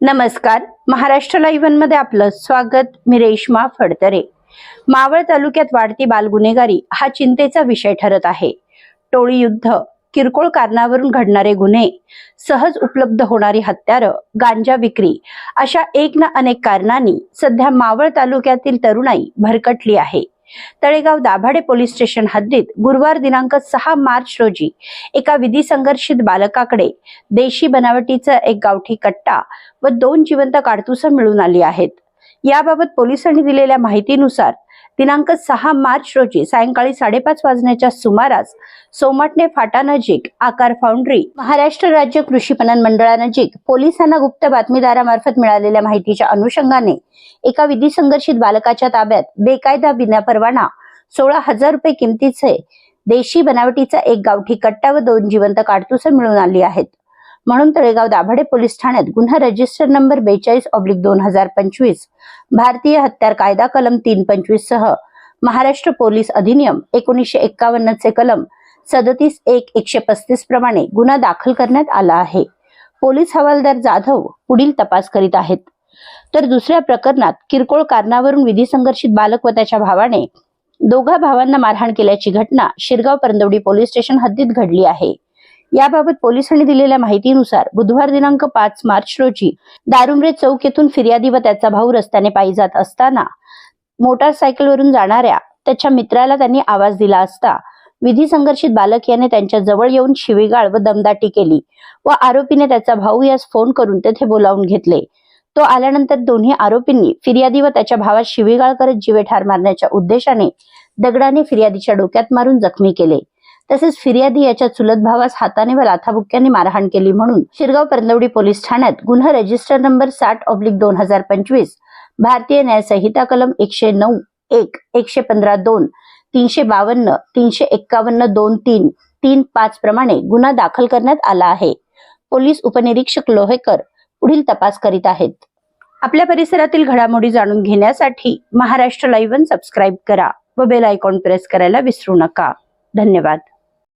नमस्कार. महाराष्ट्र लाईव्हमध्ये आपलं स्वागत. मी रेश्मा फडतरे. मावळ तालुक्यात वाढती बालगुन्हेगारी हा चिंतेचा विषय ठरत आहे. टोळी युद्ध किरकोळ कारणावरून घडणारे गुन्हे सहज उपलब्ध होणारी हत्यारं गांजा विक्री अशा एक ना अनेक कारणांनी सध्या मावळ तालुक्यातील तरुणाई भरकटली आहे. तळेगाव दाभाडे पोलीस स्टेशन हद्दीत गुरुवार दिनांक सहा मार्च रोजी एका विधी संघर्षित बालकाकडे देशी बनावटीचा एक गावठी कट्टा व दोन जिवंत काडतुसं मिळून आली आहेत. याबाबत पोलिसांनी दिलेल्या माहितीनुसार दिनांक सहा मार्च रोजी सायंकाळी साडेपाच वाजण्याच्या सुमारास सोमाटणे फाटा नजीक आकार फाउंड्री महाराष्ट्र राज्य कृषी पणन मंडळानजीक पोलिसांना गुप्त बातमीदारामार्फत मिळालेल्या माहितीच्या अनुषंगाने एका विधी संघर्षित बालकाच्या ताब्यात बेकायदा विनापरवाना सोळा हजार रुपये किमतीचे देशी बनावटीचा एक गावठी कट्टा व दोन जिवंत काडतुसं मिळून आली आहेत. म्हणून तळेगाव दाभाडे पोलीस ठाण्यात गुन्हा रजिस्टर नंबर बेचाळीस ऑब्लिक दोन हजार पंचवीस भारतीय हत्यार कायदा कलम तीन पंचवीस सह महाराष्ट्र पोलीस अधिनियम एकोणीसशे एक्कावन्न चे कलम सदतीस एक एकशे पस्तीस प्रमाणे गुन्हा दाखल करण्यात आला आहे. पोलीस हवालदार जाधव पुढील तपास करीत आहेत. तर दुसऱ्या प्रकरणात किरकोळ कारणावरून विधी संघर्षित बालक व त्याच्या भावाने दोघा भावांना मारहाण केल्याची घटना शिरगाव परंदवडी पोलीस स्टेशन हद्दीत घडली आहे. याबाबत पोलिसांनी दिलेल्या माहितीनुसार बुधवार दिनांक पाच मार्च रोजी दारुमरे चौक येथून फिर्यादी व त्याचा भाऊ रस्त्याने पायी जात असताना मोटारसायकलवरून जाणाऱ्या त्याच्या मित्राला त्यांनी आवाज दिला असता विधी संघर्षित बालक याने त्यांच्या जवळ येऊन शिवीगाळ व दमदाटी केली व आरोपीने त्याचा भाऊ यास फोन करून तेथे बोलावून घेतले. तो आल्यानंतर दोन्ही आरोपींनी फिर्यादी व त्याच्या भावात शिवीगाळ करत जीवे ठार मारण्याच्या उद्देशाने दगडाने फिर्यादीच्या डोक्यात मारून जखमी केले. तसेच फिर्यादी याच्या चुलत भावास हाताने व लाथाबुक्क्यांनी मारहाण केली म्हणून शिरगाव परंदवडी पोलीस ठाण्यात गुन्हा रजिस्टर नंबर साठ ऑब्लिक दोन हजार पंचवीस भारतीय न्यायसंहिता कलम एकशे नऊ एक एकशे पंधरा दोन तीनशे बावन्न तीनशे एक्कावन्न दोन तीन तीन पाच प्रमाणे गुन्हा दाखल करण्यात आला आहे. पोलीस उपनिरीक्षक लोहेकर पुढील तपास करीत आहेत. आपल्या परिसरातील घडामोडी जाणून घेण्यासाठी महाराष्ट्र लाईव्ह सबस्क्राईब करा व बेल आयकॉन प्रेस करायला विसरू नका. धन्यवाद.